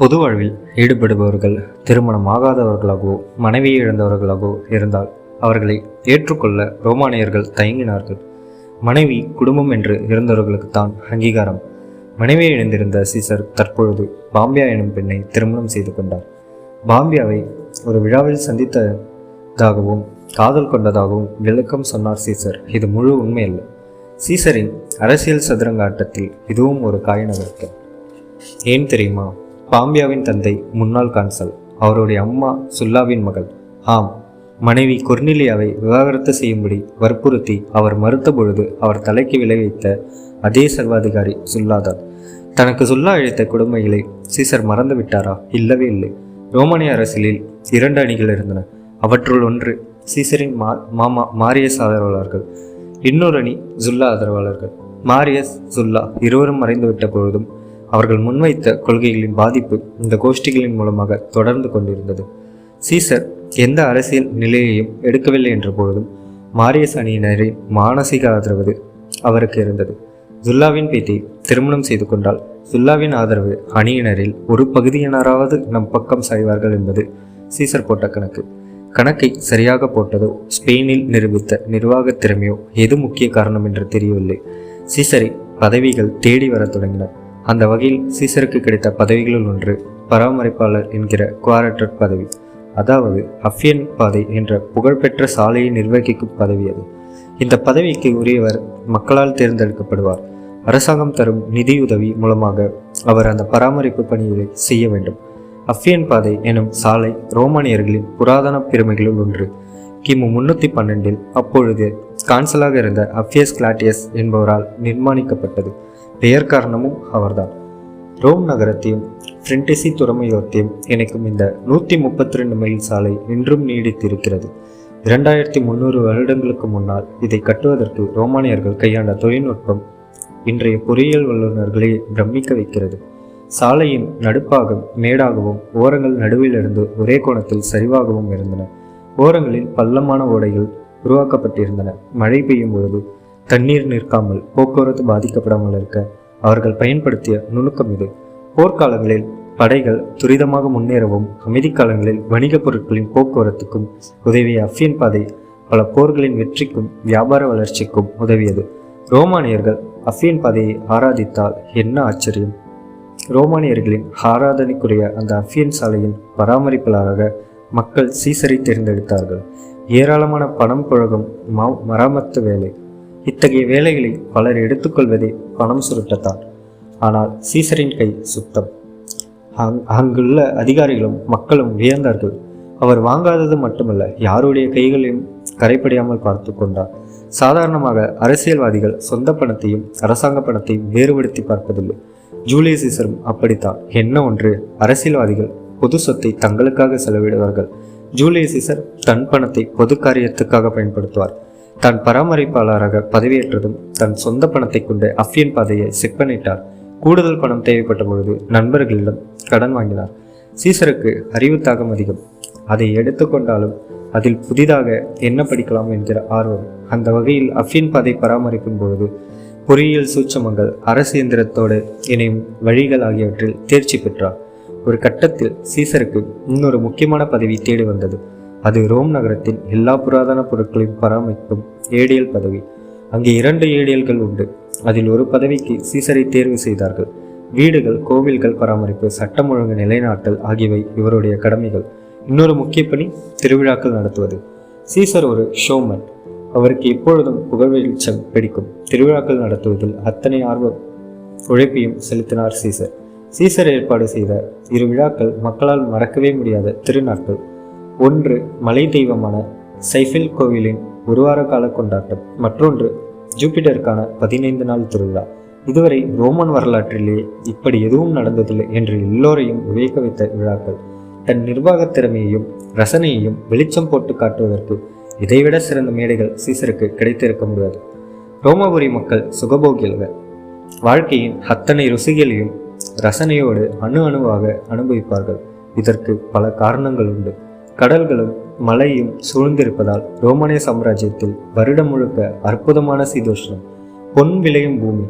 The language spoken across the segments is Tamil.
பொது வாழ்வில் ஈடுபடுபவர்கள் திருமணம் ஆகாதவர்களாகவோ மனைவியை இழந்தவர்களாகவோ இருந்தால் அவர்களை ஏற்றுக்கொள்ள ரோமானியர்கள் தயங்கினார்கள். மனைவி குடும்பம் என்று இருந்தவர்களுக்கு தான் அங்கீகாரம். மனைவியை இழந்திருந்த சீசர் தற்பொழுது பாம்பியா எனும் பெண்ணை திருமணம் செய்து கொண்டார். பாம்பியாவை ஒரு விழாவில் சந்தித்ததாகவும் காதல் கொண்டதாகவும் விளக்கம் சொன்னார் சீசர். இது முழு உண்மையல்ல. சீசரின் அரசியல் சதுரங்க ஆட்டத்தில் இதுவும் ஒரு காய நகர்த்தல் ஏன் தெரியுமா? பாம்பியாவின் தந்தை முன்னாள் கான்சல் அவருடைய அம்மா சுல்லாவின் மகள். ஆம் மனைவி கொர்னிலியாவை விவாகரத்து செய்யும்படி வற்புறுத்தி அவர் மறுத்த பொழுது அவர் தலைக்கு விளைவித்த அதே சர்வாதிகாரி சுல்லாதான். தனக்கு சுல்லா அழைத்த கொடுமைகளை சீசர் மறந்து விட்டாரா? இல்லவே இல்லை. ரோமானிய அரசியலில் இரண்டு அணிகள் இருந்தன. அவற்றுள் ஒன்று சீசரின் மா மாமா மாரியஸ் ஆதரவாளர்கள் இன்னொரு அணி ஜுல்லா ஆதரவாளர்கள். மாரியஸ் ஜுல்லா இருவரும் மறைந்துவிட்ட பொழுதும் அவர்கள் முன்வைத்த கொள்கைகளின் பாதிப்பு இந்த கோஷ்டிகளின் மூலமாக தொடர்ந்து கொண்டிருந்தது. சீசர் எந்த அரசியல் நிலையையும் எடுக்கவில்லை என்ற பொழுதும் மாரியஸ் அணியினரின் மானசீக ஆதரவு அவருக்கு இருந்தது. ஜுல்லாவின் பேத்தி திருமணம் செய்து கொண்டால் ஜுல்லாவின் ஆதரவு அணியினரில் ஒரு பகுதியினராவது நம் பக்கம் சாய்வார்கள் என்பது சீசர் போட்ட கணக்கு. கணக்கை சரியாக போட்டதோ ஸ்பெயினில் நிரூபித்த நிர்வாக திறமையோ எது முக்கிய காரணம் என்று தெரியவில்லை. சீசரை பதவிகள் தேடி வரத் தொடங்கின. அந்த வகையில் சீசருக்கு கிடைத்த பதவிகளுள் ஒன்று பராமரிப்பாளர் என்கிற குவாரட்டர் பதவி. அதாவது அஃபியன் பாதை என்ற புகழ்பெற்ற சாலையை நிர்வகிக்கும் பதவி அது. இந்த பதவிக்கு உரியவர் மக்களால் தேர்ந்தெடுக்கப்படுவார். அரசாங்கம் தரும் நிதியுதவி மூலமாக அவர் அந்த பராமரிப்பு பணிகளை செய்ய வேண்டும். அஃபியன் பாதை எனும் சாலை ரோமானியர்களின் புராதன பெருமைகளுள் ஒன்று. கிமு முன்னூற்றி பன்னெண்டில் அப்பொழுது கான்சலாக இருந்த அஃபியஸ் கிளாட்டியஸ் என்பவரால் நிர்மாணிக்கப்பட்டது. பெயர் காரணமும் அவர்தான். ரோம் நகரத்தையும் பிரிண்டிசி துறைமுகத்தையும் இணைக்கும் இந்த நூற்றி முப்பத்தி ரெண்டு மைல் சாலை இன்றும் நீடித்திருக்கிறது. இரண்டாயிரத்தி முந்நூறு வருடங்களுக்கு முன்னால் இதை கட்டுவதற்கு ரோமானியர்கள் கையாண்ட தொழில்நுட்பம் இன்றைய பொறியியல் வல்லுநர்களை பிரமிக்க வைக்கிறது. சாலையின் நடுப்பாகம் மேடாகவும் ஓரங்கள் நடுவிலிருந்து ஒரே கோணத்தில் சரிவாகவும் இருந்தன. ஓரங்களில் பள்ளமான ஓடைகள் உருவாக்கப்பட்டிருந்தன. மழை பெய்யும் பொழுது தண்ணீர் நிற்காமல் போக்குவரத்து பாதிக்கப்படாமல் இருக்க அவர்கள் பயன்படுத்திய நுணுக்கம் இது. போர்க்காலங்களில் படைகள் துரிதமாக முன்னேறவும் அமைதிக்காலங்களில் வணிகப் பொருட்களின் போக்குவரத்துக்கும் உதவிய அஃபியன் பாதை பல போர்களின் வெற்றிக்கும் வியாபார வளர்ச்சிக்கும் உதவியது. ரோமானியர்கள் அஃபியன் பாதையை ஆராதித்தால் என்ன ஆச்சரியம்? ரோமானியர்களின் ஆராதனைக்குரிய அந்த அஃபியன் சாலையின் பராமரிப்பாளராக மக்கள் சீசரை தேர்ந்தெடுத்தார்கள். ஏராளமான பணம் புழகம் மராமத்து வேலை இத்தகைய வேலைகளை பலர் எடுத்துக்கொள்வதே பணம் சுருட்டத்தான். ஆனால் சீசரின் கை சுத்தம். அங் அங்குள்ள அதிகாரிகளும் மக்களும் வியந்தார்கள். அவர் வாங்காதது மட்டுமல்ல யாருடைய கைகளையும் கரைப்படியாமல் பார்த்து கொண்டார். சாதாரணமாக அரசியல்வாதிகள் சொந்த பணத்தையும் அரசாங்க பணத்தையும் வேறுபடுத்தி பார்ப்பதில்லை. ஜூலியஸ் சீசரும் அப்படித்தான். என்ன ஒன்று? அரசியல்வாதிகள் பொது சொத்தை தங்களுக்காக செலவிடுவார்கள். ஜூலியஸ் சீசர் தன் பணத்தை பொது காரியத்துக்காக பயன்படுத்துவார். தான் பராமரிப்பாளராக பதவியேற்றதும் தன் சொந்த பணத்தை கொண்டு அஃபியன் பாதையை செப்பனிட்டார் கூடுதல் பணம் தேவைப்பட்ட பொழுது நண்பர்களிடம் கடன் வாங்கினார். சீசருக்கு அறிவுத்தாகம் அதிகம். அதை எடுத்துக்கொண்டாலும் அதில் புதிதாக என்ன படிக்கலாம் என்கிற ஆர்வம். அந்த வகையில் அஃபியன் பாதை பராமரிக்கும் பொழுது பொறியியல் சூட்சமங்கள் அரசு இயந்திரத்தோடு இணையும் வழிகள் ஆகியவற்றில் தேர்ச்சி பெற்றார். ஒரு கட்டத்தில் சீசருக்கு இன்னொரு முக்கியமான பதவி தேடி வந்தது. அது ரோம் நகரத்தின் எல்லா புராதன பொருட்களையும் பராமரிக்கும் ஏடியல் பதவி. அங்கே இரண்டு ஏடியல்கள் உண்டு. அதில் ஒரு பதவிக்கு சீசரை தேர்வு செய்தார்கள். வீடுகள் கோவில்கள் பராமரிப்பு சட்டம் ஒழுங்கு நிலைநாட்டல் ஆகியவை இவருடைய கடமைகள். இன்னொரு முக்கிய பணி திருவிழாக்கள் நடத்துவது. சீசர் ஒரு ஷோமன். அவருக்கு எப்பொழுதும் புகழ் வெளிச்சம் பிடிக்கும். திருவிழாக்கள் நடத்துவதில் அத்தனை ஆர்வம் உழைப்பையும் செலுத்தினார் சீசர். சீசர் ஏற்பாடு செய்த இரு விழாக்கள் மக்களால் மறக்கவே முடியாத திருநாட்கள். ஒன்று மலை தெய்வமான சைஃபில் கோவிலின் ஒரு வார கால கொண்டாட்டம் மற்றொன்று ஜூபிட்டருக்கான பதினைந்து நாள் திருவிழா. இதுவரை ரோமன் வரலாற்றிலேயே இப்படி எதுவும் நடந்ததில்லை என்று எல்லோரையும் விவேக வைத்த விழாக்கள். தன் நிர்வாகத் திறமையையும் ரசனையையும் வெளிச்சம் போட்டு காட்டுவதற்கு இதைவிட சிறந்த மேடைகள் சீசருக்கு கிடைத்திருக்க முடியாது. ரோமபுரி மக்கள் சுகபோகியல்கள் வாழ்க்கையின் அத்தனை ருசிகளையும் ரசனையோடு அணு அணுவாக அனுபவிப்பார்கள். இதற்கு பல காரணங்கள் உண்டு. கடல்களும் மலையும் சூழ்ந்திருப்பதால் ரோமானிய சாம்ராஜ்யத்தில் வருடம் முழுக்க அற்புதமான சீதோஷ்ணம். பொன் விளையும் பூமி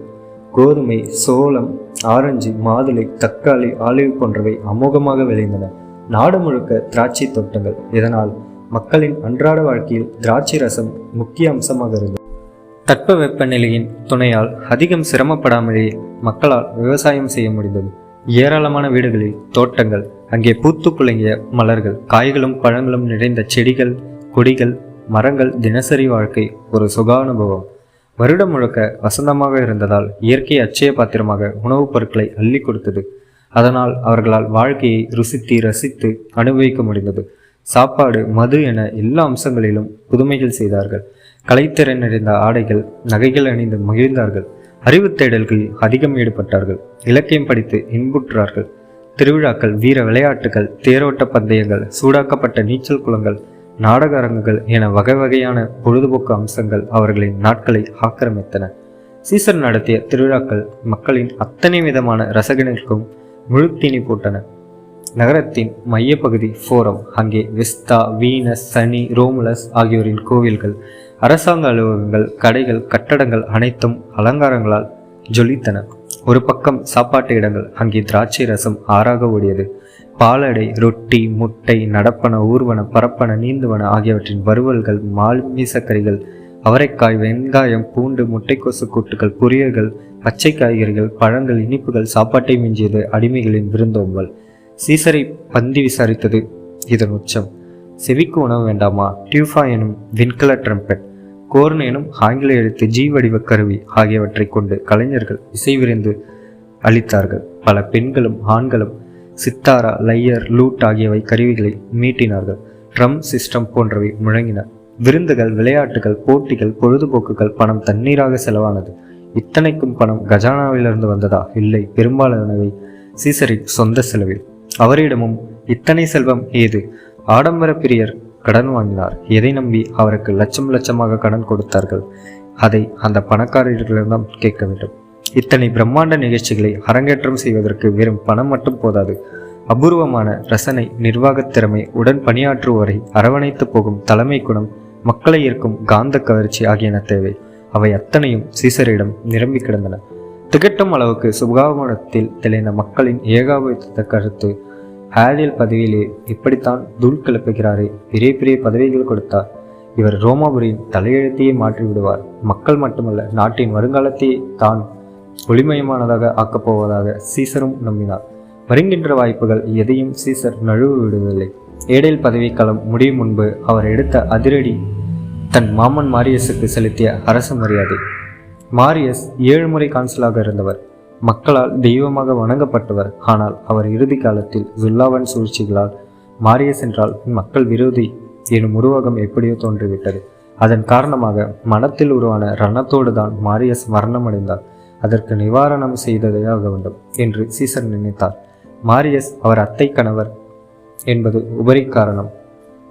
கோதுமை சோளம் ஆரஞ்சு மாதுளை தக்காளி ஆலிவ் போன்றவை அமோகமாக விளைந்தன. நாடு முழுக்க திராட்சை தோட்டங்கள். இதனால் மக்களின் அன்றாட வாழ்க்கையில் திராட்சை ரசம் முக்கிய அம்சமாக இருந்தது. தட்பவெப்பநிலையின் துணையால் அதிகம் சிரமப்படாமலேயே மக்களால் விவசாயம் செய்ய முடிந்தது. ஏராளமான வீடுகளில் தோட்டங்கள் அங்கே பூத்து குலுங்கிய மலர்கள் காய்களும் பழங்களும் நிறைந்த செடிகள் கொடிகள் மரங்கள் தினசரி வாழ்க்கை ஒரு சுகானுபவம். வருடம் முழுக்க வசந்தமாக இருந்ததால் இயற்கை அச்சய பாத்திரமாக உணவுப் பொருட்களை அள்ளி கொடுத்தது. அதனால் அவர்களால் வாழ்க்கையை ருசித்து ரசித்து அனுபவிக்க முடிந்தது. சாப்பாடு மது என எல்லா அம்சங்களிலும் புதுமைகள் செய்தார்கள். கலைத்திறன் நிறைந்த ஆடைகள் நகைகள் அணிந்து மகிழ்ந்தார்கள். அறிவுத் தேடல்களில் அதிகம் ஈடுபட்டார்கள். இலக்கியம் படித்து இன்புற்றார்கள். திருவிழாக்கள் வீர விளையாட்டுகள் தேரோட்ட பந்தயங்கள் சூடாக்கப்பட்ட நீச்சல் குளங்கள் நாடக அரங்குகள் என வகை வகையான பொழுதுபோக்கு அம்சங்கள் அவர்களின் நாட்களை ஆக்கிரமித்தன. சீசர் நடத்திய திருவிழாக்கள் மக்களின் அத்தனை விதமான ரசகனுக்கும் முழுத்தீனி போட்டன. நகரத்தின் மையப்பகுதி ஃபோரம் அங்கே விஸ்தா வீனஸ் சனி ரோமுலஸ் ஆகியோரின் கோவில்கள் அரசாங்க அலுவலகங்கள் கடைகள் கட்டடங்கள் அனைத்தும் அலங்காரங்களால் ஜொலித்தன. ஒரு பக்கம் சாப்பாட்டு இடங்கள் அங்கே திராட்சை ரசம் ஆறாக ஓடியது. பாலடை ரொட்டி முட்டை நடப்பன ஊர்வன பரப்பன நீந்துவன ஆகியவற்றின் வறுவல்கள் மால்மீசக்கறிகள் அவரைக்காய் வெங்காயம் பூண்டு முட்டைக்கோசு கூட்டுகள் பொரியல்கள் பச்சை காய்கறிகள் பழங்கள் இனிப்புகள் சாப்பாட்டை மிஞ்சியது அடிமைகளின் விருந்தோம்பல். சீசரை பந்தி விசாரித்தது இதன் உச்சம். செவிக்கு உணவு வேண்டாமா? டியூஃபா எனும் விண்கல ட்ரம்பெட் கோர்ன் எனும் ஆங்கில எழுத்து ஜி வடிவ கருவி ஆகியவற்றை கொண்டு கலைஞர்கள் இசை விரைந்து அளித்தார்கள். பல பெண்களும் ஆண்களும் சித்தாரா லையர் லூட் ஆகியவை கருவிகளை மீட்டினார்கள். ட்ரம் சிஸ்டம் போன்றவை முழங்கின. விருந்துகள் விளையாட்டுகள் போட்டிகள் பொழுதுபோக்குகள் பணம் தண்ணீராக செலவானது. இத்தனைக்கும் பணம் கஜானாவிலிருந்து வந்ததா? இல்லை. பெரும்பாலானவை சீசரின் சொந்த செலவில். அவரிடமும் இத்தனை செல்வம் ஏது? ஆடம்பர பிரியர் கடன் வாங்கினார். எதை நம்பி அவருக்கு லட்சம் லட்சமாக கடன் கொடுத்தார்கள்? அதை அந்த பணக்காரர்களிடம் கேட்க வேண்டும். இத்தனை பிரம்மாண்ட நிகழ்ச்சிகளை அரங்கேற்றம் செய்வதற்கு வெறும் பணம் மட்டும் போதாது. அபூர்வமான ரசனை நிர்வாகத் திறமை உடன் பணியாற்றுவோரை அரவணைத்து போகும் தலைமை குணம் மக்களை ஈர்க்கும் காந்த கவர்ச்சி ஆகியன தேவை. அவை அத்தனையும் சீசரிடம் நிரம்பி கிடந்தன. திகட்டும் அளவுக்கு சுகாதாரத்தில் தெளிந்த மக்களின் ஏகாபித்த கருத்து ஹேலியல் பதவியிலே இப்படித்தான் தூள் கிளப்புகிறாரே. பெரிய பெரிய பதவிகள் கொடுத்தார். இவர் ரோமாபுரியின் தலையெழுத்தையே மாற்றி விடுவார். மக்கள் மட்டுமல்ல நாட்டின் வருங்காலத்தை தான் ஒளிமயமானதாக ஆக்கப் போவதாக சீசரும் நம்பினார். வருகின்ற வாய்ப்புகள் எதையும் சீசர் நழுவு விடுவதில்லை. ஏடேல் பதவிக்காலம் முடியும் முன்பு அவர் எடுத்த அதிரடி தன் மாமன் மாரியஸுக்கு செலுத்திய அரசு மரியாதை. மாரியஸ் ஏழு முறை கான்சலாக இருந்தவர். மக்களால் தெய்வமாக வணங்கப்பட்டவர். ஆனால் அவர் இறுதி காலத்தில் வில்லாவன் சூழ்ச்சிகளால் மாரியஸ் என்றால் மக்கள் விரோதி எனும் உருவகம் எப்படியோ தோன்றிவிட்டது. அதன் காரணமாக மனத்தில் உருவான ரணத்தோடு தான் மாரியஸ் மரணமடைந்தார் அதற்கு நிவாரணம் செய்ததாக வேண்டும் என்று சீசர் நினைத்தார். மாரியஸ் அவர் அத்தை கணவர் என்பது உபரி காரணம்.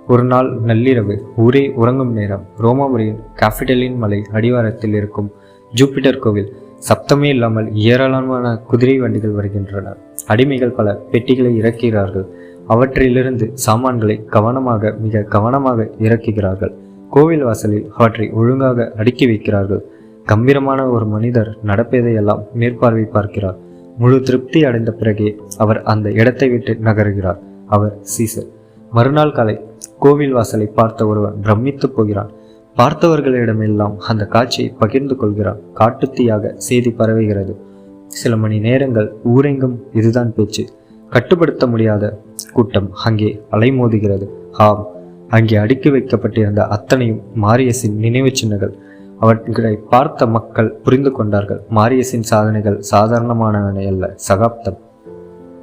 ஒரு நாள் நள்ளிரவு ஊரே உறங்கும் நேரம் ரோமாபுரியின் கேபிட்டலின் மலை அடிவாரத்தில் இருக்கும் ஜூபிட்டர் கோவில் சப்தமே இல்லாமல் ஏராளமான குதிரை வண்டிகள் வருகின்றன. அடிமைகள் பல பெட்டிகளை இறக்கிறார்கள். அவற்றிலிருந்து சாமான்களை கவனமாக மிக கவனமாக இறக்குகிறார்கள். கோவில் வாசலில் அவற்றை ஒழுங்காக அடுக்கி வைக்கிறார்கள். கம்பீரமான ஒரு மனிதர் நடப்பதையெல்லாம் மேற்பார்வை பார்க்கிறார். முழு திருப்தி அடைந்த பிறகே அவர் அந்த இடத்தை விட்டு நகருகிறார். அவர் சீசர். மறுநாள் காலை கோவில் வாசலை பார்த்த ஒருவன் பிரமித்து போகிறான். பார்த்தவர்களிடமெல்லாம் அந்த காட்சியை பகிர்ந்து கொள்கிறார். காட்டுத்தீயாக செய்தி பரவுகிறது. சில மணி நேரங்கள் ஊரெங்கும் இதுதான் பேச்சு. கட்டுப்படுத்த முடியாத கூட்டம் அங்கே அலைமோதுகிறது. ஆம் அங்கே அடுக்கி வைக்கப்பட்டிருந்த அத்தனையும் மாரியஸின் நினைவு சின்னங்கள். அவற்றை பார்த்த மக்கள் புரிந்து கொண்டார்கள். மாரியஸின் சாதனைகள் சாதாரணமானவனை அல்ல சகாப்தம்.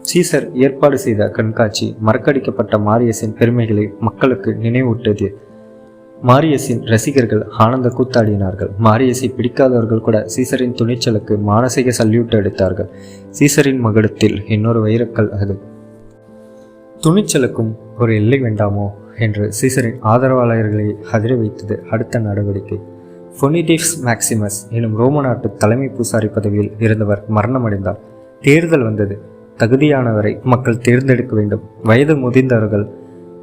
சீசர் ஏற்பாடு செய்த கண்காட்சி மறக்கடிக்கப்பட்ட மாரியஸின் பெருமைகளை மக்களுக்கு நினைவூட்டது மாரியஸின் ரசிகர்கள் ஆனந்த கூத்தாடினார்கள். மாரியஸை பிடிக்காதவர்கள் கூட சீசரின் துணிச்சலுக்கு மானசீக சல்யூட் அடித்தார்கள். சீசரின் மகுடத்தில் இன்னொரு வைரக்கல் அது. துணிச்சலுக்கும் ஒரு எல்லை வேண்டாமோ என்று சீசரின் ஆதரவாளர்களை அதிர வைத்தது அடுத்த நடவடிக்கை. ஃபொனிடிவ்ஸ் மேக்சிமஸ் எனும் ரோம நாட்டு தலைமை பூசாரி பதவியில் இருந்தவர் மரணமடைந்தார். தேர்தல் வந்தது. தகுதியானவரை மக்கள் தேர்ந்தெடுக்க வேண்டும். வயது முதிர்ந்தவர்கள்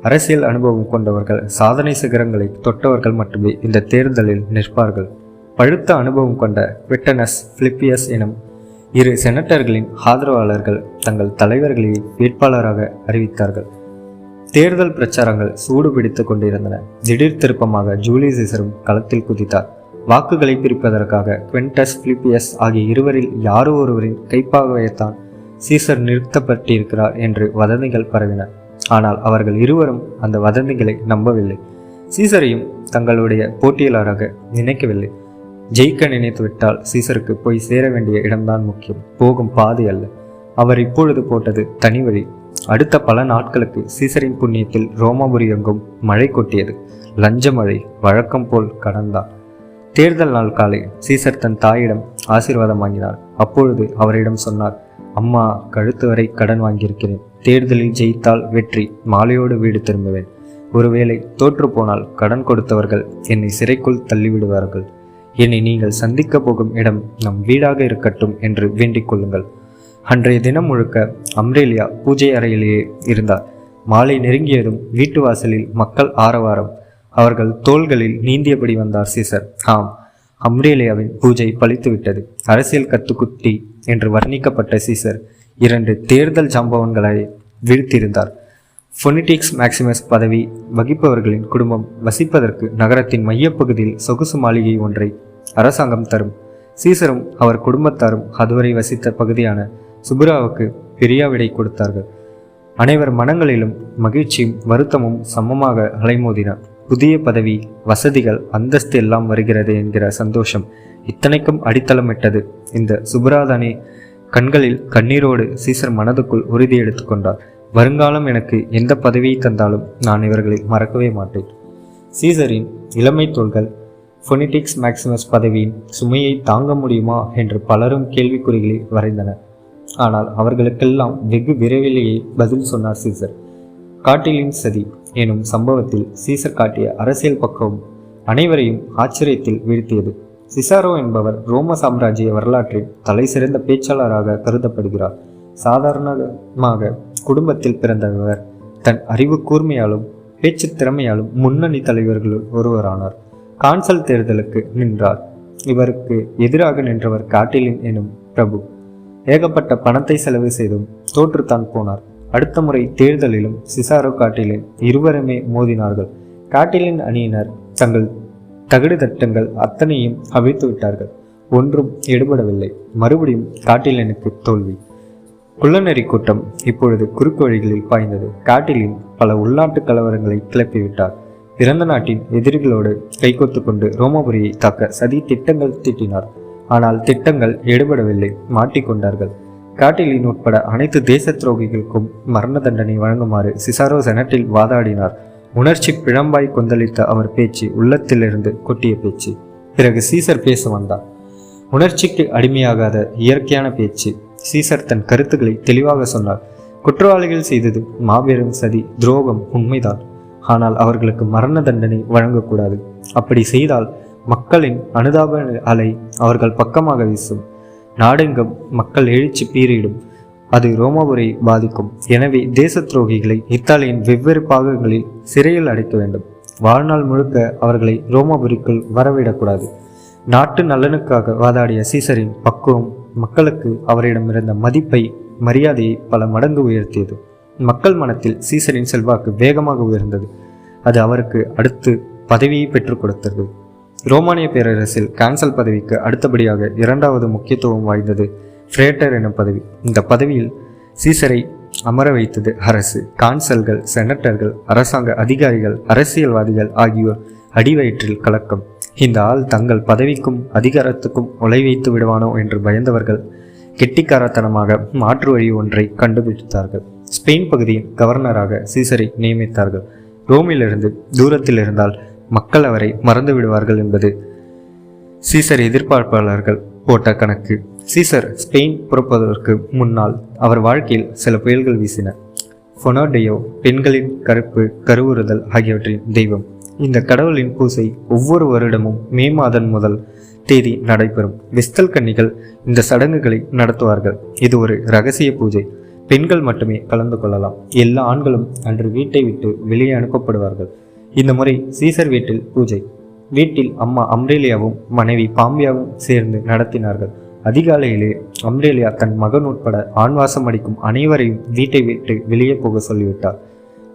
அரசியல் அனுபவம் கொண்டவர்கள் சாதனை சிகரங்களை தொட்டவர்கள் மட்டுமே இந்த தேர்தலில் நிற்பார்கள். பழுத்த அனுபவம் கொண்ட விட்டனஸ் பிலிப்பியஸ் எனும் இரு செனட்டர்களின் ஆதரவாளர்கள் தங்கள் தலைவர்களை வேட்பாளராக அறிவித்தார்கள். தேர்தல் பிரச்சாரங்கள் சூடுபிடித்துக் கொண்டிருந்தன. திடீர் திருப்பமாக ஜூலி சீசரும் களத்தில் குதித்தார். வாக்குகளை பிரிப்பதற்காக குவென்டஸ் பிலிப்பியஸ் ஆகிய இருவரில் யாரோ ஒருவரின் கைப்பாகவையத்தான் சீசர் நிறுத்தப்பட்டிருக்கிறார் என்று வதந்திகள் பரவின. ஆனால் அவர்கள் இருவரும் அந்த வதந்திகளை நம்பவில்லை. சீசரையும் தங்களுடைய போட்டியாளராக நினைக்கவில்லை. ஜெயிக்க நினைத்துவிட்டால் சீசருக்கு போய் சேர வேண்டிய இடம்தான் முக்கியம். போகும் பாதை அல்ல. அவர் இப்பொழுது போட்டது தனி வழி. அடுத்த பல நாட்களுக்கு சீசரின் புண்ணியத்தில் ரோமாபுரி எங்கும் மழை கொட்டியது. லஞ்ச மழை வழக்கம் போல் கடந்தான். தேர்தல் நாள் காலை சீசர் தன் தாயிடம் ஆசீர்வாதம் வாங்கினார். அப்பொழுது அவரிடம் சொன்னார் அம்மா கழுத்து வரை கடன் வாங்கியிருக்கிறேன். தேர்தலில் ஜெயித்தால் வெற்றி மாலையோடு வீடு திரும்புவேன். ஒருவேளை தோற்று போனால் கடன் கொடுத்தவர்கள் என்னை சிறைக்குள் தள்ளிவிடுவார்கள். என்னை நீங்கள் சந்திக்க போகும் இடம் நம் வீடாக இருக்கட்டும் என்று வேண்டிக் கொள்ளுங்கள். அன்றைய தினம் முழுக்க அம்ரேலியா பூஜை அறையிலேயே இருந்தார். மாலை நெருங்கியதும் வீட்டு வாசலில் மக்கள் ஆரவாரம். அவர்கள் தோள்களில் நீந்தியபடி வந்தார் சீசர். ஆம் அம்ரேலியாவின் பூஜை பழித்துவிட்டது. அரசியல் கத்துக்குட்டி என்று வர்ணிக்கப்பட்ட சீசர். இரண்டு தேர்தல் சம்பவங்களை வீழ்த்தியிருந்தார். பொனிட்டிக்ஸ் மேக்சிமஸ் பதவி வகிப்பவர்களின் குடும்பம் வசிப்பதற்கு நகரத்தின் மையப்பகுதியில் சொகுசு மாளிகை ஒன்றை அரசாங்கம் தரும். சீசரும் அவர் குடும்பத்தாரும் அதுவரை வசித்த பகுதியான சுப்ராவுக்கு பெரியாவிடை கொடுத்தார்கள். அனைவர் மனங்களிலும் மகிழ்ச்சியும் வருத்தமும் சமமாக அலைமோதின புதிய பதவி வசதிகள் அந்தஸ்து எல்லாம் வருகிறது என்கிற சந்தோஷம் இத்தனைக்கும் அடித்தளமிட்டது. இந்த சுப்ராதானே கண்களில் கண்ணீரோடு சீசர் மனதுக்குள் உறுதி எடுத்துக்கொண்டார் வருங்காலம் எனக்கு எந்த பதவியை தந்தாலும் நான் இவர்களை மறக்கவே மாட்டேன். சீசரின் இளமை தோள்கள் ஃபொனிட்டிக்ஸ் மேக்சிமஸ் பதவியின் சுமையை தாங்க முடியுமா என்று பலரும் கேள்விக்குறிகளை வரைந்தனர். ஆனால் அவர்களுக்கெல்லாம் வெகு விரைவிலேயே பதில் சொன்னார் சீசர். காட்டிலின் சதி எனும் சம்பவத்தில் சீசர் காட்டிய அரசியல் பக்கம் அனைவரையும் ஆச்சரியத்தில் வீழ்த்தியது. சிசாரோ என்பவர் ரோம சாம்ராஜ்ய வரலாற்றில் தலை சிறந்த பேச்சாளராக கருதப்படுகிறார். சாதாரணமாக குடும்பத்தில் பிறந்தவர் தன் அறிவு கூர்மையாலும் பேச்சு திறமையாலும் முன்னணி தலைவர்களுள் ஒருவரானார். கான்சல் தேர்தலுக்கு நின்றார். இவருக்கு எதிராக நின்றவர் காட்டிலின் எனும் பிரபு. ஏகப்பட்ட பணத்தை செலவு செய்தும் தோற்றுத்தான் போனார். அடுத்த முறை தேர்தலிலும் சிசாரோ காட்டிலின் இருவருமே மோதினார்கள். காட்டிலின் அணியினர் தங்கள் தகடு தட்டங்கள் அத்தனையும் அவிழ்த்து விட்டார்கள். ஒன்றும் எடுபடவில்லை. மறுபடியும் காட்டிலனுக்கு தோல்வி. குள்ளநெறி கூட்டம் இப்பொழுது குறுக்கு வழிகளில் பாய்ந்தது. காட்டிலின் பல உள்நாட்டு கலவரங்களை கிளப்பிவிட்டார். பிறந்த நாட்டின் எதிரிகளோடு கைகோத்து கொண்டு ரோமபுரியை தாக்க சதி திட்டங்கள் தீட்டினார். ஆனால் திட்டங்கள் எடுபடவில்லை மாட்டிக்கொண்டார்கள் காட்டிலின் உட்பட அனைத்து தேச துரோகிகளுக்கும் மரண தண்டனை வழங்குமாறு சிசாரோ செனட்டில் வாதாடினார். உணர்ச்சி பிழம்பாய் கொந்தளித்த அவர் பேச்சு உள்ளத்திலிருந்து கொட்டிய பேச்சு. பிறகு சீசர் பேச வந்தார். உணர்ச்சிக்கு அடிமையாகாத இயற்கையான பேச்சு. சீசர் தன் கருத்துக்களை தெளிவாக சொன்னார். குற்றவாளிகள் செய்தது மாபெரும் சதி துரோகம் உண்மைதான். ஆனால் அவர்களுக்கு மரண தண்டனை வழங்கக்கூடாது. அப்படி செய்தால் மக்களின் அனுதாப அலை அவர்கள் பக்கமாக வீசும். நாடெங்கும் மக்கள் எழுச்சி பீறிடும். அது ரோமாபுரை பாதிக்கும். எனவே தேச துரோகிகளை இத்தாலியின் வெவ்வேறு பாகங்களில் சிறையில் அடைக்க வேண்டும். வாழ்நாள் முழுக்க அவர்களை ரோமாபுரிக்குள் வரவிடக்கூடாது. நாட்டு நலனுக்காக வாதாடிய சீசரின் பக்குவம் மக்களுக்கு அவரிடமிருந்த மதிப்பை மரியாதையை பல மடங்கு உயர்த்தியது. மக்கள் மனத்தில் சீசரின் செல்வாக்கு வேகமாக உயர்ந்தது. அது அவருக்கு அடுத்து பதவியை பெற்றுக் கொடுத்தது. ரோமானிய பேரரசில் கான்சல் பதவிக்கு அடுத்தபடியாக இரண்டாவது முக்கியத்துவம் வாய்ந்தது. ஃப்ரேட்டர் எனும் பதவி. இந்த பதவியில் சீசரை அமர வைத்தது அரசு. கான்சல்கள் செனட்டர்கள் அரசாங்க அதிகாரிகள் அரசியல்வாதிகள் ஆகியோர் அடிவயிற்றில் கலக்கம். இந்த ஆள் தங்கள் பதவிக்கும் அதிகாரத்துக்கும் உலை வைத்து விடுவானோ என்று பயந்தவர்கள் கெட்டிக்காரத்தனமாக மாற்று வழி ஒன்றை கண்டுபிடித்தார்கள். ஸ்பெயின் பகுதியின் கவர்னராக சீசரை நியமித்தார்கள். ரோமிலிருந்து தூரத்தில் இருந்தால் மக்கள் அவரை மறந்து விடுவார்கள் என்பது சீசர் எதிர்பார்ப்பாளர்கள் போட்ட கணக்கு. சீசர் ஸ்பெயின் புறப்பதற்கு முன்னால் அவர் வாழ்க்கையில் சில புயல்கள் வீசின. ஃபொனோடெயோ பெண்களின் கருப்பு கருவுறுதல் ஆகியவற்றின் தெய்வம். இந்த கடவுளின் பூசை ஒவ்வொரு வருடமும் மே மாதம் முதல் தேதி நடைபெறும். விஸ்தல் கன்னிகள் இந்த சடங்குகளை நடத்துவார்கள். இது ஒரு ரகசிய பூஜை. பெண்கள் மட்டுமே கலந்து கொள்ளலாம். எல்லா ஆண்களும் அன்று வீட்டை விட்டு வெளியே அனுப்பப்படுவார்கள். இந்த முறை சீசர் வீட்டில் பூஜை. வீட்டில் அம்மா அம்ரேலியாவும் மனைவி பாம்பியாவும் சேர்ந்து நடத்தினார்கள். அதிகாலையிலே அம்ரேலியா தன் மகன் உட்பட ஆண்வாசம் அடிக்கும் அனைவரையும் வீட்டை விட்டு வெளியே போக சொல்லிவிட்டார்.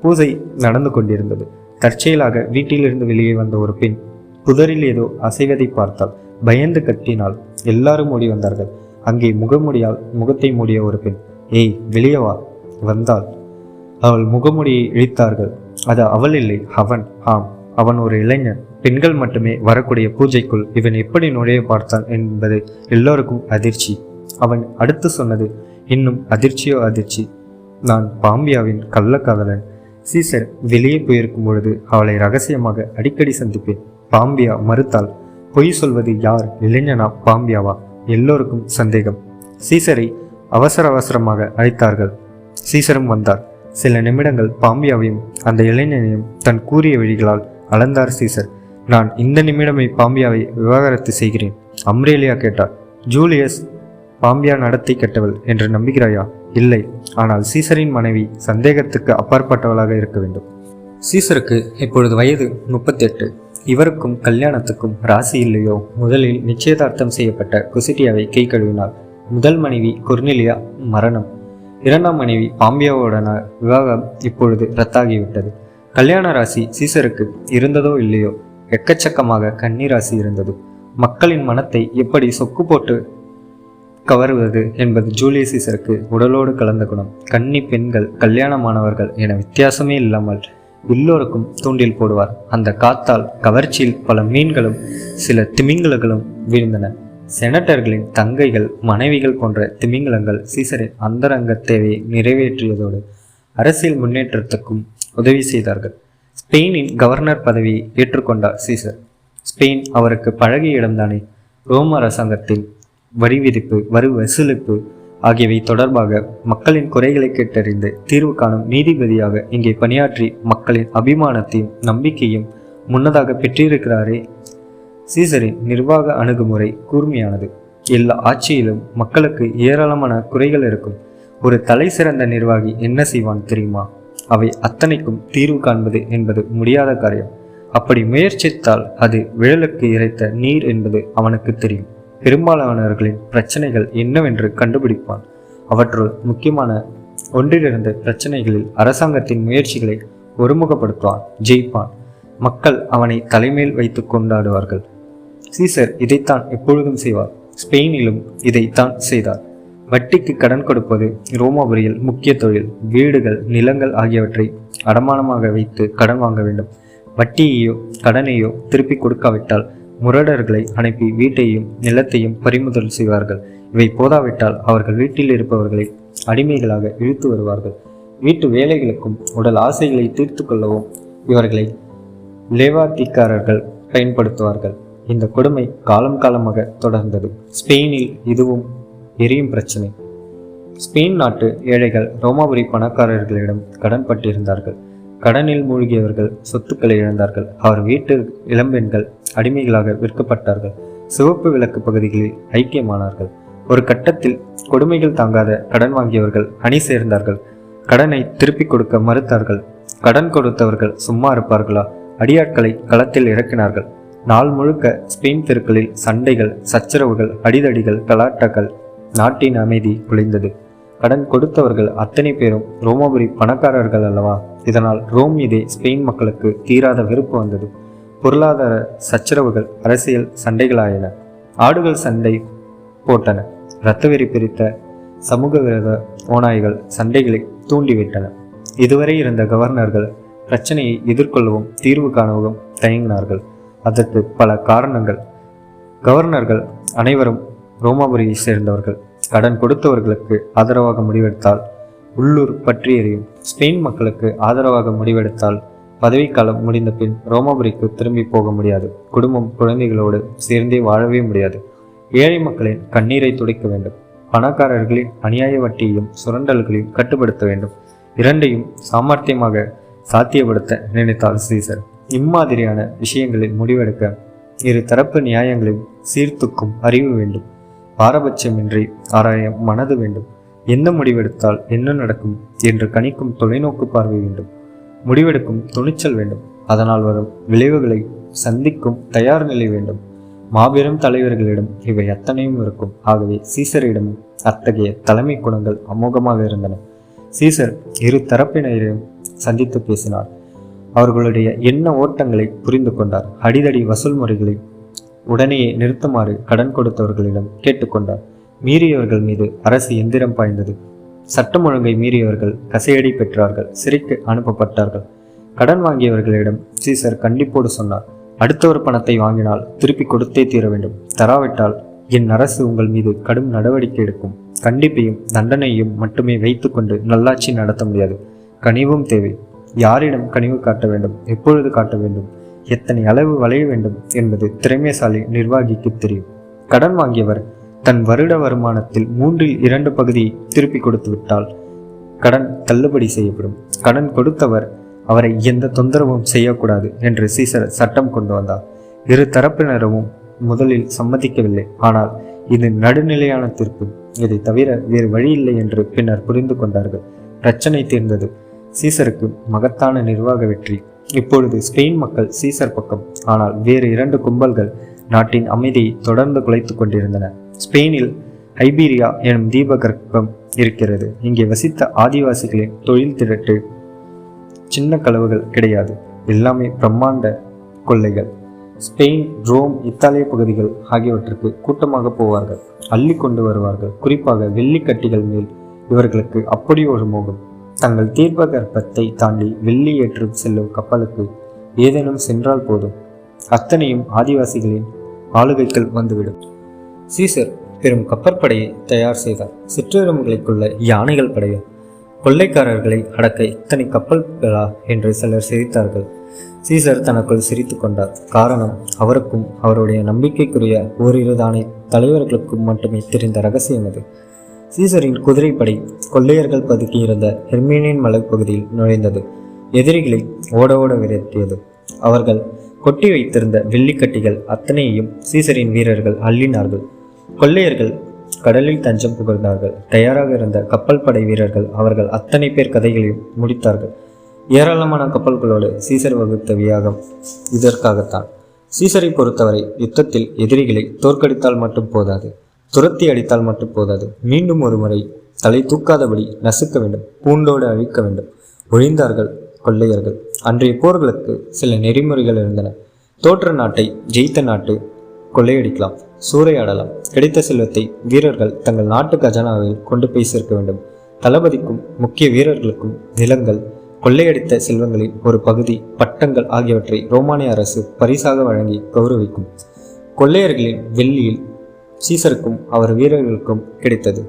பூஜை நடந்து கொண்டிருந்தது. தற்செயலாக வீட்டிலிருந்து வெளியே வந்த ஒரு பெண் புதரில் ஏதோ அசைவதை பார்த்தால் பயந்து கட்டினால் எல்லாரும் ஓடி வந்தார்கள். அங்கே முகமுடியால் முகத்தை மூடிய ஒரு பெண் ஏய் வெளியே வா. வந்தாள். அவள் முகமுடியை இழித்தார்கள். அது அவள் இல்லை அவன். ஆம் அவன் ஒரு இளைஞன். பெண்கள் மட்டுமே வரக்கூடிய பூஜைக்குள் இவன் எப்படி நுழைய பார்த்தான் என்பது எல்லோருக்கும் அதிர்ச்சி. அவன் அடுத்து சொன்னது இன்னும் அதிர்ச்சியோ அதிர்ச்சி. நான் பாம்பியாவின் கள்ளக்காதலன் சீசர் வெளியே போயிருக்கும் பொழுது அவளை ரகசியமாக அடிக்கடி சந்திப்பேன். பாம்பியா மறுத்தாள் பொய் சொல்வது யார்? இளைஞனா? பாம்பியாவா? எல்லோருக்கும் சந்தேகம். சீசரை அவசர அவசரமாக அழைத்தார்கள். சீசரும் வந்தார். சில நிமிடங்கள் பாம்பியாவையும் அந்த இளைஞனையும் தன் கூறிய வழிகளால் அளந்தார் சீசர். நான் இந்த நிமிடமே பாம்பியாவை விவாகரத்து செய்கிறேன். அம்ரேலியா கேட்டார். ஜூலியஸ் பாம்பியா நடத்தை கெட்டவள் என்று நம்புகிறாயா? இல்லை. ஆனால் சீசரின் மனைவி சந்தேகத்துக்கு அப்பாற்பட்டவளாக இருக்க வேண்டும். சீசருக்கு இப்பொழுது வயது முப்பத்தெட்டு. இவருக்கும் கல்யாணத்துக்கும் ராசி இல்லையோ? முதலில் நிச்சயதார்த்தம் செய்யப்பட்ட குசிட்டியாவை கை கழுவினார். முதல் மனைவி குர்னிலியா மரணம். இரண்டாம் மனைவி பாம்பியாவுடன விவாகம் இப்பொழுது ரத்தாகிவிட்டது. கல்யாண ராசி சீசருக்கு இருந்ததோ இல்லையோ? எக்கச்சக்கமாக கண்ணீராசி இருந்தது. மக்களின் மனத்தை எப்படி சொக்கு போட்டு கவருவது என்பது ஜூலியஸ் சீசருக்கு உடலோடு கலந்த குணம். கன்னி பெண்கள் கல்யாணமானவர்கள் என வித்தியாசமே இல்லாமல் எல்லோருக்கும் தூண்டில் போடுவார். அந்த காத்தால் கவர்ச்சியில் பல மீன்களும் சில திமிங்கலங்களும் வீழ்ந்தன. செனட்டர்களின் தங்கைகள் மனைவிகள் போன்ற திமிங்கலங்கள் சீசரின் அந்தரங்க தேவையை நிறைவேற்றியதோடு அரசியல் முன்னேற்றத்துக்கும் உதவி செய்தார்கள். ஸ்பெயினின் கவர்னர் பதவியை ஏற்றுக்கொண்டார் சீசர். ஸ்பெயின் அவருக்கு பழகிய இடம்தானே ரோம அரசாங்கத்தில் வரி விதிப்பு வரி வசூலிப்பு ஆகியவை தொடர்பாக மக்களின் குறைகளை கேட்டறிந்து தீர்வு காணும் நீதிபதியாக இங்கே பணியாற்றி மக்களின் அபிமானத்தையும் நம்பிக்கையும் முன்னதாக பெற்றிருக்கிறாரே. சீசரின் நிர்வாக அணுகுமுறை கூர்மையானது. எல்லா ஆட்சியிலும் மக்களுக்கு ஏராளமான குறைகள் இருக்கும். ஒரு தலை சிறந்த நிர்வாகி என்ன செய்வான் தெரியுமா? அவை அத்தனைக்கும் தீர்வு காண்பது என்பது முடியாத காரியம். அப்படி முயற்சித்தால் அது விழலுக்கு இறைத்த நீர் என்பது அவனுக்கு தெரியும். பெரும்பாலானவர்களின் பிரச்சனைகள் என்னவென்று கண்டுபிடிப்பான். அவற்றுள் முக்கியமான ஒன்றிலிருந்த பிரச்சனைகளில் அரசாங்கத்தின் முயற்சிகளை ஒருமுகப்படுத்துவான் ஜெயிப்பான். மக்கள் அவனை தலைமேல் வைத்து கொண்டாடுவார்கள். சீசர் இதைத்தான் எப்பொழுதும் செய்வார். ஸ்பெயினிலும் இதைத்தான் செய்தார். வட்டிக்கு கடன் கொடுப்பது ரோமாபுரியில் முக்கிய தொழில். வீடுகள் நிலங்கள் ஆகியவற்றை அடமானமாக வைத்து கடன் வாங்க வேண்டும். வட்டியையோ கடனையோ திருப்பி கொடுக்காவிட்டால் முரடர்களை அனுப்பி வீட்டையும் நிலத்தையும் பறிமுதல் செய்வார்கள். இவை போதாவிட்டால் அவர்கள் வீட்டில் இருப்பவர்களை அடிமைகளாக இழுத்து வருவார்கள். வீட்டு வேலைகளுக்கும் உடல் ஆசைகளை தீர்த்து கொள்ளவும் இவர்களை லேவாத்திக்காரர்கள் பயன்படுத்துவார்கள். இந்த கொடுமை காலம் காலமாக தொடர்ந்தது. ஸ்பெயினில் இதுவும் எரியும் பிரச்சனை. ஸ்பெயின் நாட்டு ஏழைகள் ரோமாபுரி பணக்காரர்களிடம் கடன் பட்டிருந்தார்கள். கடனில் மூழ்கியவர்கள் சொத்துக்களை இழந்தார்கள். அவர் வீட்டு இளம்பெண்கள் அடிமைகளாக விற்கப்பட்டார்கள். சிவப்பு விளக்கு பகுதிகளில் ஐக்கியமானார்கள். ஒரு கட்டத்தில் கொடுமைகள் தாங்காத கடன் வாங்கியவர்கள் அணி சேர்ந்தார்கள். கடனை திருப்பிக் கொடுக்க மறுத்தார்கள். கடன் கொடுத்தவர்கள் சும்மா இருப்பார்களா? அடியாட்களை களத்தில் இறக்கினார்கள். நாள் முழுக்க ஸ்பெயின் தெருக்களில் சண்டைகள் சச்சரவுகள் அடிதடிகள் கலாட்டாக்கள் நாட்டின் அமைதி குலைந்தது. கடன் கொடுத்தவர்கள் அத்தனை பேரும் ரோமாபுரி பணக்காரர்கள் அல்லவா? இதனால் ரோம் மீதே ஸ்பெயின் மக்களுக்கு தீராத வெறுப்பு வந்தது. பொருளாதார சச்சரவுகள் அரசியல் சண்டைகளாயின. ஆடுகள் சண்டை போட்டன. இரத்தவெறி பிரித்த சமூக விரோத ஓநாய்கள் சண்டைகளை தூண்டிவிட்டன. இதுவரை இருந்த கவர்னர்கள் பிரச்சனையை எதிர்கொள்ளவும் தீர்வு காணவும் தயங்கினார்கள். அதற்கு பல காரணங்கள். கவர்னர்கள் அனைவரும் ரோமாபுரியை சேர்ந்தவர்கள். கடன் கொடுத்தவர்களுக்கு ஆதரவாக முடிவெடுத்தால் உள்ளூர் பற்றி எறியும். ஸ்பெயின் மக்களுக்கு ஆதரவாக முடிவெடுத்தால் பதவிக்காலம் முடிந்த பின் ரோமாபுரிக்கு திரும்பி போக முடியாது. குடும்பம் குழந்தைகளோடு சேர்ந்தே வாழவே முடியாது. ஏழை மக்களின் கண்ணீரை துடைக்க வேண்டும். பணக்காரர்களின் அநியாய வட்டியையும் சுரண்டல்களையும் கட்டுப்படுத்த வேண்டும். இரண்டையும் சாமர்த்தியமாக சாத்தியப்படுத்த நினைத்தார் சீசர். இம்மாதிரியான விஷயங்களில் முடிவெடுக்க இரு தரப்பு நியாயங்களையும் சீர்தூக்கும் அறிவு வேண்டும். பாரபட்சமின்றி ஆராய மனது வேண்டும். எந்த முடிவெடுத்தால் என்ன நடக்கும் என்று கணிக்கும் தொலைநோக்கு பார்வை வேண்டும். முடிவெடுக்கும் துணிச்சல் வேண்டும். அதனால் வரும் விளைவுகளை சந்திக்கும் தயார் நிலை வேண்டும். மாபெரும் தலைவர்களிடம் இவை அத்தனையும் இருக்கும். ஆகவே சீசரிடமும் அத்தகைய தலைமை குணங்கள் அமோகமாக இருந்தன. சீசர் இரு தரப்பினரையும் சந்தித்து பேசினார். அவர்களுடைய எண்ண ஓட்டங்களை புரிந்து கொண்டார். அடிதடி வசூல் முறைகளை உடனேயே நிறுத்துமாறு கடன் கொடுத்தவர்களிடம் கேட்டுக்கொண்டார். மீறியவர்கள் மீது அரசு எந்திரம் பாய்ந்தது. சட்டம் ஒழுங்கை மீறியவர்கள் கசையடி பெற்றார்கள் சிறைக்கு அனுப்பப்பட்டார்கள். கடன் வாங்கியவர்களிடம் சீசர் கண்டிப்போடு சொன்னார் அடுத்தவர் பணத்தை வாங்கினால் திருப்பி கொடுத்தே தீர வேண்டும். தராவிட்டால் என் அரசு உங்கள் மீது கடும் நடவடிக்கை எடுக்கும். கண்டிப்பையும் தண்டனையும் மட்டுமே வைத்துக்கொண்டு நல்லாட்சி நடத்த முடியாது. கனிவும் தேவை. யாரிடம் கனிவு காட்ட வேண்டும்? எப்பொழுது காட்ட வேண்டும்? எத்தனை அளவு வளைய வேண்டும் என்பது திறமைசாலி நிர்வாகிக்கு தெரியும். கடன் வாங்கியவர் தன் வருட வருமானத்தில் மூன்றில் இரண்டு பகுதியை திருப்பி கொடுத்து விட்டால் கடன் தள்ளுபடி செய்யப்படும். கடன் கொடுத்தவர் அவரை எந்த தொந்தரவும் செய்யக்கூடாது என்று சீசர் சட்டம் கொண்டு வந்தார். இரு தரப்பினரும் முதலில் சம்மதிக்கவில்லை. ஆனால் இது நடுநிலையான தீர்ப்பு. இதை தவிர வேறு வழியில்லை என்று பின்னர் புரிந்து கொண்டார்கள். பிரச்சனை தீர்ந்தது. சீசருக்கு மகத்தான நிர்வாக வெற்றி. இப்பொழுது ஸ்பெயின் மக்கள் சீசர் பக்கம். ஆனால் வேறு இரண்டு கும்பல்கள் நாட்டின் அமைதியை தொடர்ந்து குலைத்துக் கொண்டிருந்தன. ஸ்பெயினில் ஐபீரியா எனும் தீபகற்பம் இருக்கிறது. இங்கே வசித்த ஆதிவாசிகளின் தொழில் திரட்டு சின்ன களவுகள் கிடையாது. எல்லாமே பிரம்மாண்ட கொள்ளைகள். ஸ்பெயின் ரோம் இத்தாலிய பகுதிகள் ஆகியவற்றுக்கு கூட்டமாக போவார்கள். அள்ளி கொண்டு வருவார்கள். குறிப்பாக வெள்ளிக்கட்டிகள் மேல் இவர்களுக்கு அப்படி ஒரு மோகம். தங்கள் தீர்ப்பகற்பத்தை தாண்டி வெள்ளி ஏற்று செல்லும் கப்பலுக்கு ஏதேனும் சென்றால் போதும். அத்தனையும் ஆதிவாசிகளின் ஆளுகைகள் வந்துவிடும். சீசர் பெரும் கப்பற்படையை தயார் செய்தார். சிற்றெரும்புகளைக்குள்ள யானைகள் படையும் கொள்ளைக்காரர்களை அடக்க இத்தனை கப்பல்களா என்று சிலர் சிரித்தார்கள். சீசர் தனக்குள் சிரித்து கொண்டார். காரணம் அவருக்கும் அவருடைய நம்பிக்கைக்குரிய ஓரிரு தானே தலைவர்களுக்கும் மட்டுமே தெரிந்த ரகசியம் அது. சீசரின் குதிரைப்படை கொள்ளையர்கள் பதுக்கியிருந்த ஹெர்மீனியன் மலைப்பகுதியில் நுழைந்தது. எதிரிகளை ஓட ஓட விரட்டியது. அவர்கள் கொட்டி வைத்திருந்த வெள்ளிக்கட்டிகள் அத்தனையையும் சீசரின் வீரர்கள் அள்ளினார்கள். கொள்ளையர்கள் கடலில் தஞ்சம் புகழ்ந்தார்கள். தயாராக இருந்த கப்பல் படை வீரர்கள் அவர்கள் அத்தனை பேர் கதைகளையும் முடித்தார்கள். ஏராளமான கப்பல்களோடு சீசர் வகுத்த வியாகம் இதற்காகத்தான். சீசரை பொறுத்தவரை யுத்தத்தில் எதிரிகளை தோற்கடித்தால் மட்டும் போதாது. துரத்தி அடித்தால் மட்டும் போதாது. மீண்டும் ஒரு முறை தலை தூக்காதபடி நசுக்க வேண்டும். பூண்டோடு அழிக்க வேண்டும். ஒழிந்தார்கள் கொள்ளையர்கள். அன்றைய போர்களுக்கு சில நெறிமுறைகள் இருந்தன. தோற்ற நாட்டை ஜெயித்த நாட்டு கொள்ளையடிக்கலாம். சூறையாடலாம். கிடைத்த செல்வத்தை வீரர்கள் தங்கள் நாட்டு கஜானாவில் கொண்டு போய் சேர்க்க வேண்டும். தளபதிக்கும் முக்கிய வீரர்களுக்கும் நிலங்கள் கொள்ளையடித்த செல்வங்களின் ஒரு பகுதி பட்டங்கள் ஆகியவற்றை ரோமானிய அரசு பரிசாக வழங்கி கௌரவிக்கும். கொள்ளையர்களின் வெள்ளியில் சீசருக்கும் அவர் வீரர்களுக்கும் கிடைத்தது.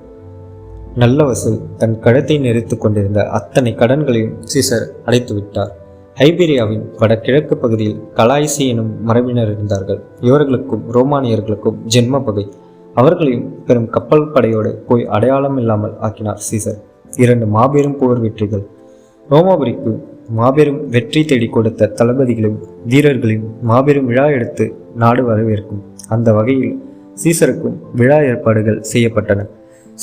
நல்ல வசூல் தன் கழுத்தை நெறித்து கொண்டிருந்த அத்தனை கடன்களையும் சீசர் அடைத்து விட்டார் ஐபீரியாவின் வடகிழக்கு பகுதியில் கலாய்சி எனும் மரபினர் இருந்தார்கள். இவர்களுக்கும் ரோமானியர்களுக்கும் ஜென்ம பகை. அவர்களையும் பெரும் கப்பல் படையோடு போய் அடையாளம் இல்லாமல் ஆக்கினார் சீசர். இரண்டு மாபெரும் போர் வெற்றிகள். ரோமாபுரிக்கு மாபெரும் வெற்றி தேடி கொடுத்த தளபதிகளும் வீரர்களையும் மாபெரும் விழா எடுத்து நாடு வரவேற்கும். அந்த வகையில் சீசருக்கும் விழா ஏற்பாடுகள் செய்யப்பட்டன.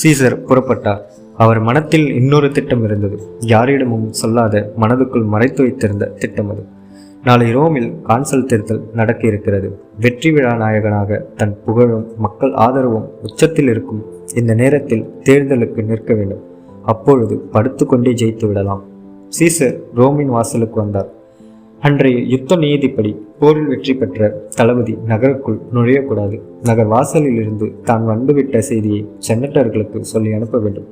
சீசர் புறப்பட்டார். அவர் மனத்தில் இன்னொரு திட்டம் இருந்தது. யாரிடமும் சொல்லாத மனதுக்குள் மறைத்து வைத்திருந்த திட்டம் அது. நாளை ரோமில் கான்சல் தேர்தல் நடக்க இருக்கிறது வெற்றி விழா நாயகனாக தன் புகழும் மக்கள் ஆதரவும் உச்சத்தில் இருக்கும். இந்த நேரத்தில் தேர்தலுக்கு நிற்க வேண்டும். அப்பொழுது படுத்துக்கொண்டே ஜெயித்து விடலாம். சீசர் ரோமின் வாசலுக்கு வந்தார். அன்றைய யுத்த நீதிப்படி போரில் வெற்றி பெற்ற தளபதி நகருக்குள் நுழையக்கூடாது. நகர் வாசலில் இருந்து தான் வந்துவிட்ட செய்தியை செனட்டர்களுக்கு சொல்லி அனுப்ப வேண்டும்.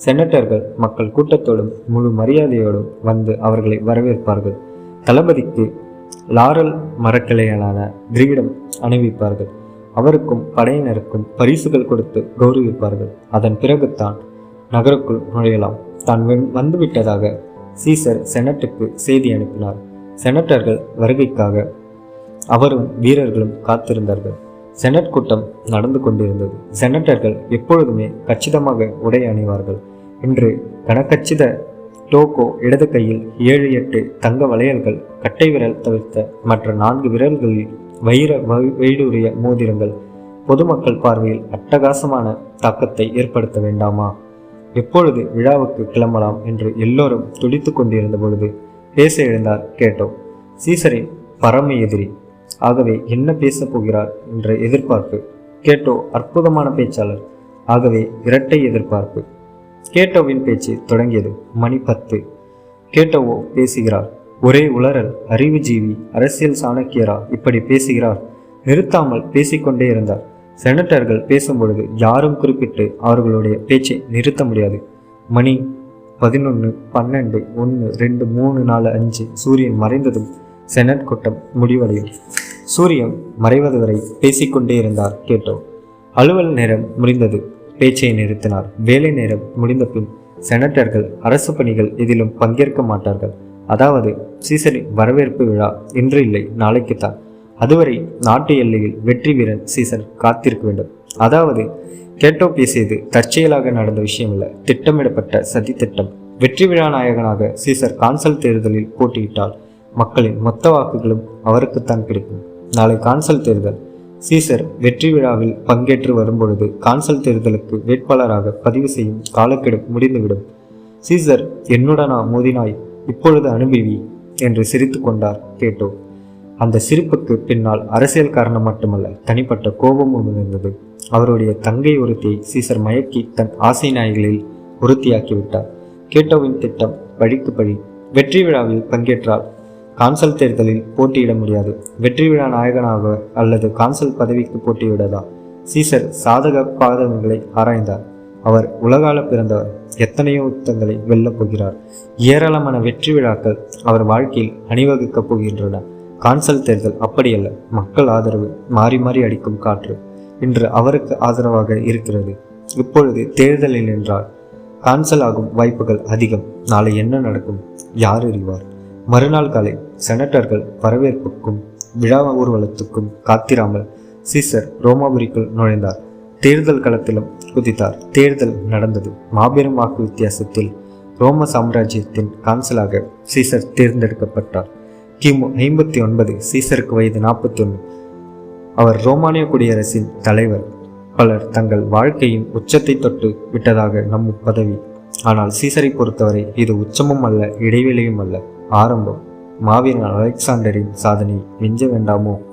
செனட்டர்கள் மக்கள் கூட்டத்தோடும் முழு மரியாதையோடும் வந்து அவர்களை வரவேற்பார்கள். தளபதிக்கு லாரல் மரக்கிளையலான கிரீடம் அணிவிப்பார்கள். அவருக்கும் படையினருக்கும் பரிசுகள் கொடுத்து கௌரவிப்பார்கள். அதன் பிறகுதான் நகருக்குள் நுழையலாம். தான் வந்துவிட்டதாக சீசர் செனட்டுக்கு செய்தி அனுப்பினார். செனட்டர்கள் வருகைக்காக அவரும் வீரர்களும் காத்திருந்தார்கள். செனட் கூட்டம் நடந்து கொண்டிருந்தது. செனட்டர்கள் எப்பொழுதுமே கச்சிதமாக உடை அணிவார்கள். இன்று கனக்கச்சித டோகோ இடது கையில் ஏழு எட்டு தங்க வளையல்கள் கட்டை விரல் தவிர்த்த மற்ற நான்கு விரல்களில் வைர வைடூரிய மோதிரங்கள் பொதுமக்கள் பார்வையில் அட்டகாசமான தாக்கத்தை ஏற்படுத்த வேண்டாமா? எப்பொழுது விழாவுக்கு கிளம்பலாம் என்று எல்லோரும் துடித்து கொண்டிருந்த பொழுது பேச எழுந்தார் கேட்டோ சீசரின் பரம எதிரி ஆகவே என்ன பேசப் போகிறார்? என்ற எதிர்பார்ப்பு. கேட்டோ அற்புதமான பேச்சாளர் ஆகவே இரட்டை எதிர்பார்ப்பு. கேட்டோவின் பேச்சு தொடங்கியது மணி பத்து. கேட்டோவோ பேசுகிறார் ஒரே உளறல் அறிவுஜீவி அரசியல் சாணக்கியரா இப்படி பேசுகிறார். நிறுத்தாமல் பேசிக்கொண்டே இருந்தார். செனட்டர்கள் பேசும்பொழுது யாரும் குறிப்பிட்டு அவர்களுடைய பேச்சை நிறுத்த முடியாது. மணி பதினொன்று பன்னெண்டு ஒன்று ரெண்டு மூணு நாலு அஞ்சு. சூரியன் மறைந்ததும் செனட் கூட்டம் முடிவடையும். சூரியன் மறைவது வரை பேசிக்கொண்டே இருந்தார் கேட்டோம். அலுவல் நேரம் முடிந்தது. பேச்சை நிறுத்தினார். வேலை நேரம் முடிந்த பின் செனட்டர்கள் அரசு பணிகள் எதிலும் பங்கேற்க மாட்டார்கள். அதாவது சீசரின் வரவேற்பு விழா இன்று இல்லை நாளைக்குத்தான். அதுவரை நாட்டு எல்லையில் வெற்றி வீரன் சீசர் காத்திருக்க வேண்டும். அதாவது கேட்டோ பேசியது தற்செயலாக நடந்த விஷயம் இல்ல திட்டமிடப்பட்ட சதி திட்டம். வெற்றி விழா நாயகனாக சீசர் கான்சல் தேர்தலில் போட்டியிட்டால் மக்களின் மொத்த வாக்குகளும் அவருக்குத்தான் கிடைக்கும். நாளை கான்சல் தேர்தல். சீசர் வெற்றி விழாவில் பங்கேற்று வரும்பொழுது கான்சல் தேர்தலுக்கு வேட்பாளராக பதிவு செய்யும் காலக்கெடு முடிந்துவிடும். சீசர் என்னுடனா மோதினாய் இப்பொழுது அனுபவி என்று சிரித்து கொண்டார் கேட்டோ. அந்த சிரிப்புக்கு பின்னால் அரசியல் காரணம் மட்டுமல்ல தனிப்பட்ட கோபமும் இருந்தது அவருடைய தங்கை ஒருத்தியை சீசர் மயக்கி தன் ஆசை நாய்களில் ஒருத்தியாக்கிவிட்டார். கேட்டோவின் திட்டம் பழிக்கு பழி வெற்றி விழாவில் பங்கேற்றார் கான்சல் தேர்தலில் போட்டியிட முடியாது. வெற்றி விழா நாயகனாக அல்லது கான்சல் பதவிக்கு போட்டியிடதா? சீசர் சாதக பாதகங்களை ஆராய்ந்தார். அவர் உலகால பிறந்தவர் எத்தனையோ யுத்தங்களை வெல்லப் போகிறார். ஏராளமான வெற்றி விழாக்கள் அவர் வாழ்க்கையில் அணிவகுக்கப் போகின்றன. கான்சல் தேர்தல் அப்படியல்ல. மக்கள் ஆதரவு மாறி மாறி அடிக்கும் காற்று. இன்று அவருக்கு ஆதரவாக இருக்கிறது. இப்பொழுது தேர்தலில் என்றால் கான்சல் ஆகும் வாய்ப்புகள் அதிகம். நாளை என்ன நடக்கும்? யார் அறிவார் மறுநாள் காலை செனட்டர்கள் வரவேற்புக்கும் விழா ஊர்வலத்துக்கும் காத்திராமல் சீசர் ரோமாபுரிக்குள் நுழைந்தார். தேர்தல் களத்திலும் குதித்தார். தேர்தல் நடந்தது. மாபெரும் வாக்கு வித்தியாசத்தில் ரோம சாம்ராஜ்யத்தின் கான்சலாக சீசர் தேர்ந்தெடுக்கப்பட்டார். கிமு ஐம்பத்தி ஒன்பது சீசருக்கு வயது நாற்பத்தி ஒன்று அவர் ரோமானிய குடியரசின் தலைவர். பலர் தங்கள் வாழ்க்கையின் உச்சத்தை தொட்டு விட்டதாக நம்பும் பதவி. ஆனால் சீசரை பொறுத்தவரை இது உச்சமும் அல்ல இடைவெளியும் அல்ல. ஆரம்பம். மாவீரன் அலெக்சாண்டரின் சாதனை. மிஞ்ச வேண்டாமோ?